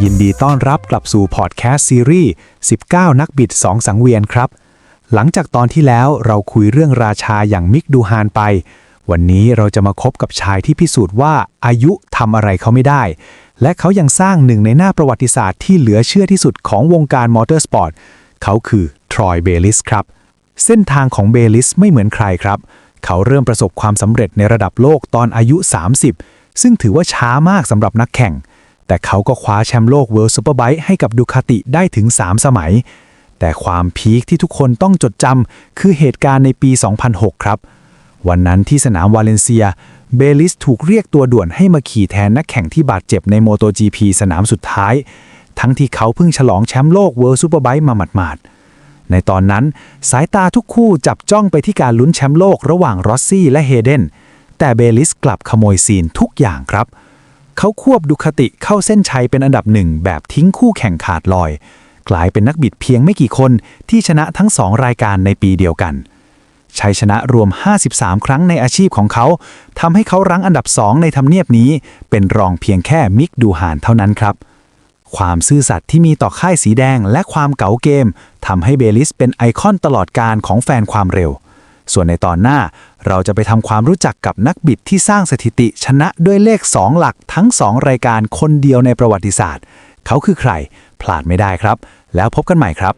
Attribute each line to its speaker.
Speaker 1: ยินดีต้อนรับกลับสู่พอดแคสต์ซีรีส์ 19 นักบิด 2 สังเวียนครับ หลังจากตอนที่แล้วเราคุยเรื่องราชาอย่างมิกดูฮานไป วันนี้เราจะมาคบกับชายที่พิสูจน์ว่าอายุทำอะไรเขาไม่ได้ และเขายังสร้างหนึ่งในหน้าประวัติศาสตร์ที่เหลือเชื่อที่สุดของวงการมอเตอร์สปอร์ต เขาคือทรอยเบลิสครับ เส้นทางของเบลิสไม่เหมือนใครครับ เขาเริ่มประสบความสำเร็จในระดับโลกตอนอายุ 30 ซึ่งถือว่าช้ามากสำหรับนักแข่ง แต่เขาก็คว้าแชมป์โลกเวิลด์ซูเปอร์ไบค์ให้กับดูคาติได้ถึง 3 สมัย แต่ความพีคที่ทุกคนต้องจดจำคือเหตุการณ์ในปี 2006 ครับ วันนั้นที่สนามวาเลนเซีย เบลิสถูกเรียกตัวด่วนให้มาขี่แทนนักแข่งที่บาดเจ็บในโมโต GP สนามสุดท้าย ทั้งที่เขาเพิ่งฉลองแชมป์โลกเวิลด์ซูเปอร์ไบค์มาหมาดๆในตอนนั้นสายตาทุกคู่จับจ้องไปที่การลุ้นแชมป์โลกระหว่างรอสซี่และเฮเดนแต่เบลิสกลับขโมยซีนทุกอย่างครับเเขาควบดูคติเข้าเส้นชัยเป็นอันดับหนึ่งแบบทิ้งคู่แข่งขาดลอย กลายเป็นนักบิดเพียงไม่กี่คนที่ชนะทั้งสองรายการในปีเดียวกันชัยชนะรวม 53 ครั้งในอาชีพของเขาทำให้เขารั้งอันดับสองในทำเนียบนี้ เป็นรองเพียงแค่มิกดูหานเท่านั้นครับ ความซื่อสัตย์ที่มีต่อค่ายสีแดงและความเก๋าเกมทำให้เบลิสเป็นไอคอนตลอดการของแฟนความเร็ว ส่วนในตอนหน้าเราจะไปทำความรู้จักกับนักบิดที่สร้างสถิติชนะด้วยเลข 2 หลักทั้ง 2 รายการคนเดียวในประวัติศาสตร์ เขาคือใคร พลาดไม่ได้ครับ แล้วพบกันใหม่ครับ